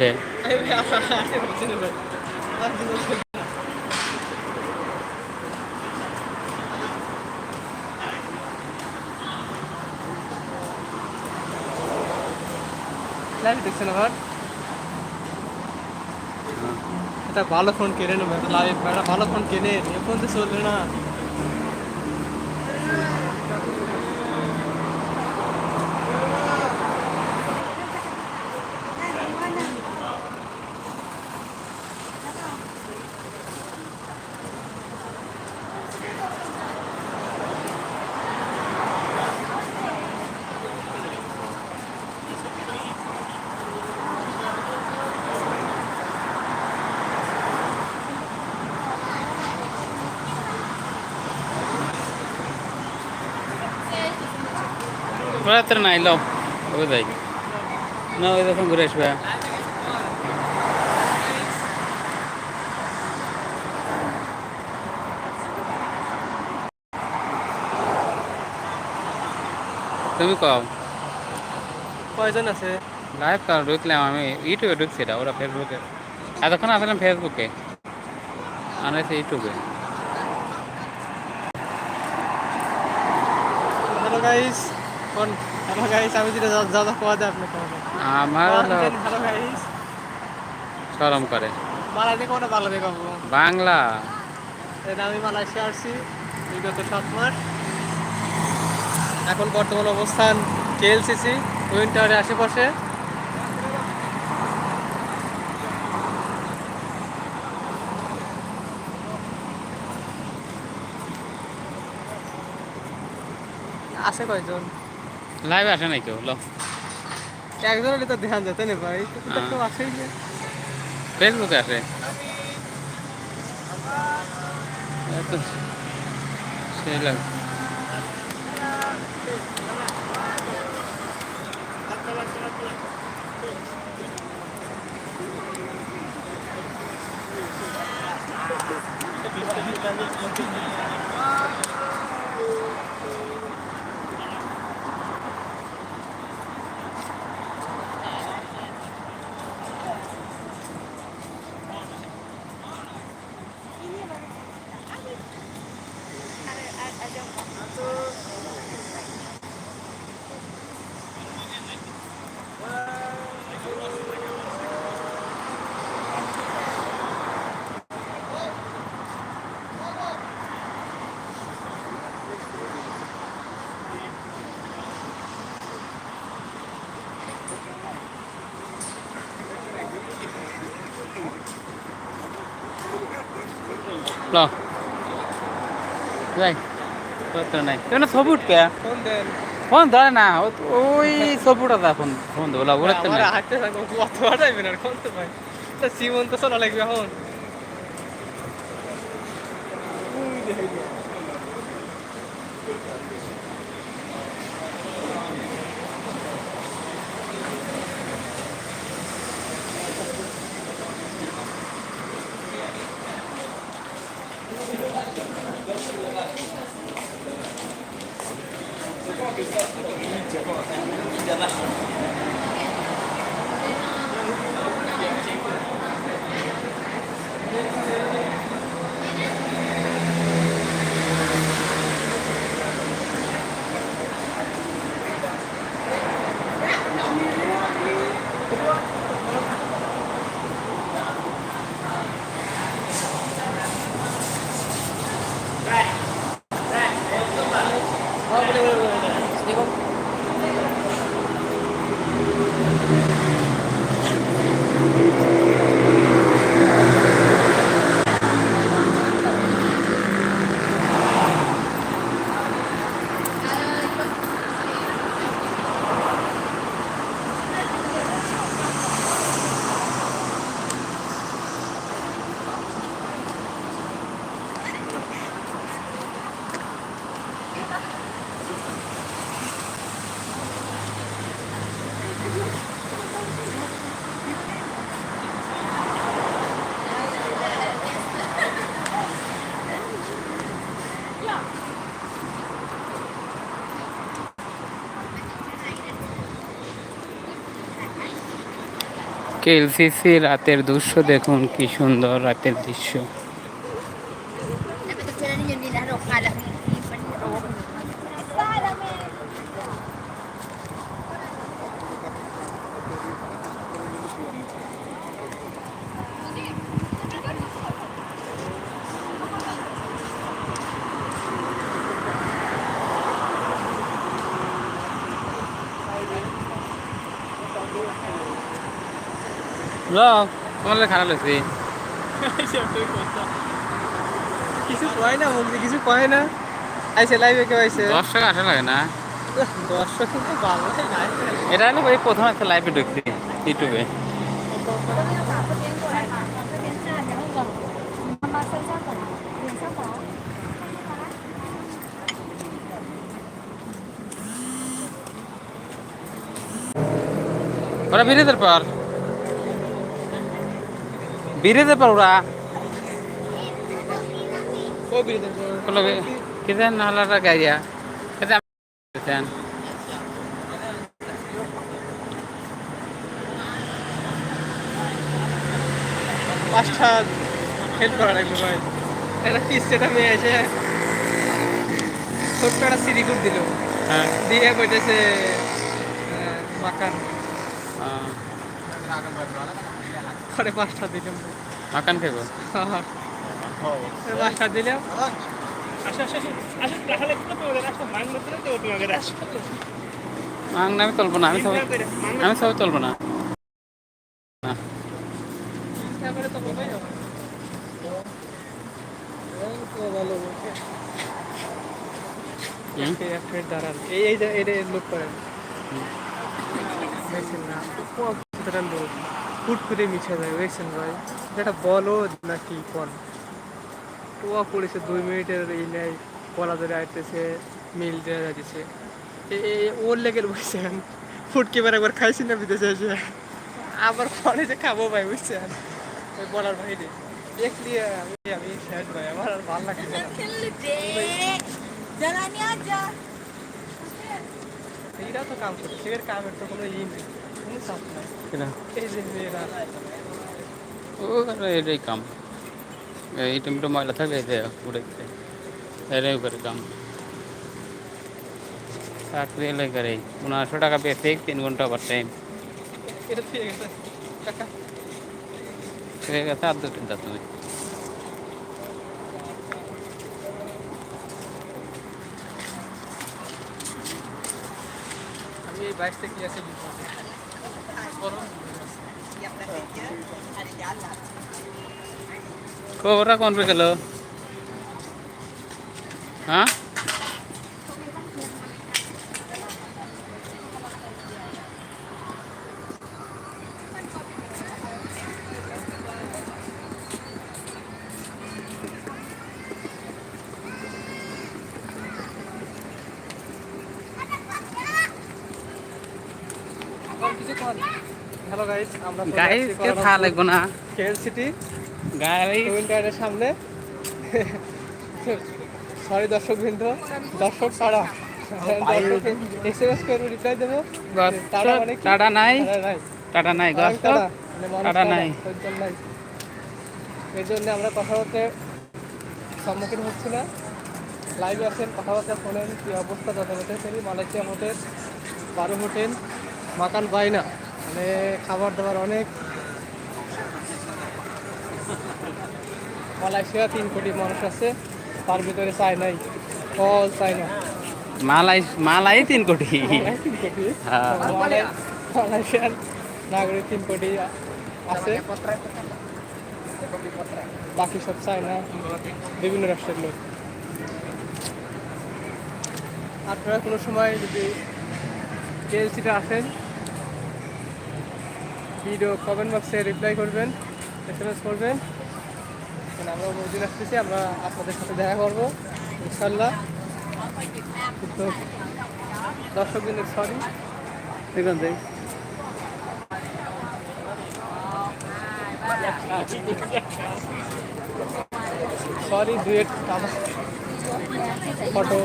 Live দেখছেন আবার এটা ভালো ফোন কিনে নেবে লাইভ একটা ভালো ফোন কিনে এ ফোন তো চলবে না রাত্রে না এলো ওই যাই? না ওই যখন ঘুরে আসবে। তুমি কও। কয়জন আছে? লাইভ কার ঢুকলাম আমি ইউটিউবে ঢুকছি এটা ওরা ফেসবুকে এতক্ষণ আসলাম ফেসবুকে আনাইছে ইউটিউবে হ্যালো গাইস কোন হ্যালো গাইস আমি যেটা যা যা কোয়া দেয় আপনি কোন আমার হ্যালো গাইস সরম করে। মালা দেখো না বাংলা দেখো বাংলা? এটা আমি মালয়েশিয়া আসছি বিগত সাত মাস। এখন বর্তমান অবস্থান কেএলসিসি উইন্টারের আশেপাশে। আছে কয়জন? লাইভে আসে নাই কেউ লো। একজন তো ধ্যান যেতে না ভাই? কেউ আসেই না ফেসবুকে আসে। সেই লাগে ল। যাই নাই। কেন সবুট ফোন দেন না ওই সবুট আছে ফোন ফোন ধরলা বলে তো না হাতে ভাই তা তো চলা লাগবে এখন। কেএলসিসি রাতের দৃশ্য দেখুন কি সুন্দর রাতের দৃশ্য। তোমার খারাপ লাগছে। কিছু কয় না কিছু কয় না। আইসে লাইভে কেউ আইসে? আসা লাগে না। দর্শক কিন্তু এটা হলো এই প্রথম একটা লাইভে ঢুকছি ইউটিউবে ওরা বিরেদের পর। কোনো কিসেন নালাটা গাইয়া? এটা কিসেন পাঁচটা হেল্প করা লাগবে ভাই। একটা পিস সেটা মেয়ে এসে ছোট্ট একটা সিঁড়ি করে দিল। হ্যাঁ। দিয়ে কইতেছে মাকান পরে পাঁচটা দিলাম মাকান খাইব পাঁচটা দিলাম মাং আমি তুলবো না আমি সব আমি সব তুলবো না এই এই লোক করেন দেখছেন না ফুট করে মিছে যায় দেখছেন ভাই? এটা বলো নাকি কোন? টোয়া পড়েছে, দুই মিনিটের এই নেই কলা ধরে আইতেছে, মিল দেওয়া যাচ্ছে ওর লেগের বসছেন ফুটকি বার একবার খাইছি না বিদেশে এসে? আবার ফোনে যে খাব ভাই, বুঝছেন? ওই বলার বাইরে। দেখলি আমি আমি শেষ ভাই, আমার আর ভালো লাগছে না. এরা তো কাম করছে এর কামের তো কোনো ই নেই কোনো চাপ নাই এই যে মেয়েরা ও এটাই কাম এই টমেটো ময়লা থাকলে এতে উড়ে এটাই করে কাম চাকরি এলাই করে পনেরোশো টাকা পেয়েছে তিন ঘণ্টা ওভার টাইম এটা ঠিক আছে আর দাও তুমি বাইশটা কি আছে খবরটা কোন পে গেল হ্যাঁ? হ্যালো গাইস আমরা গাইস কে থা লাগবো না। KL city. গাইস টুইন সামনে। সরি দর্শক বৃন্দ দর্শক তারা। এসএমএস করে রিপ্লাই দেবো। তারা মানে? টাটা নাই। টাটা নাই। মানে মানুষ টাটা নাই। এই জন্য আমরা কথা বলতে সম্মুখীন হচ্ছি না। লাইভে আছেন কথাবার্তা শোনেন কি অবস্থা? ফেরি মালয়েশিয়া হোটেল বারো হোটেল। মাকান পাই না। মানে খাবার দাবার অনেক। মালয়েশিয়া তিন কোটি মানুষ আছে। তার ভিতরে চাই নাই। অল চায়না মালাই মালাই তিন কোটি। তিন কোটি। হ্যাঁ। মালয়- মালয়েশিয়ার নাগরিক তিন কোটি আছে। বাকি সব চায়না বিভিন্ন রাষ্ট্রের লোক। আপনারা কোনো সময় যদি কেএলসিটা আসেন। ভিডিও কমেন্ট বক্সে রিপ্লাই করবেন এস এম এস করবেন আমরা ওদিন আসতেছি, আমরা আপনাদের সাথে দেখা করব ইনশাল্লাহ কিন্তু দর্শক দিনের সরি দেখুন। দেখ সরি আমার ফটো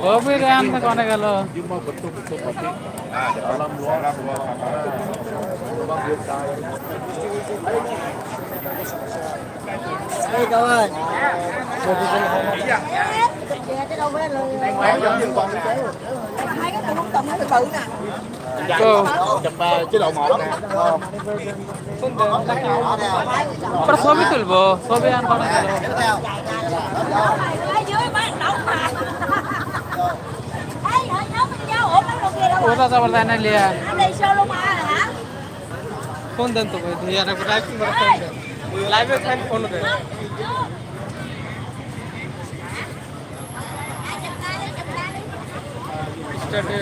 కోవిడ్ అంత కొనగల Đây cậu ơi Hai cái tụi bóng tụng nó từ từ nè. Chụp chế độ ngọt ওরা ছবি তুলবো ছবি kìa đâu. ওটা যাবার যায় না লিয়া? ফোন দেন তো ভাই দুই আর লাইভ করে লাইভে ফাইন ফোন দেন স্টার্টে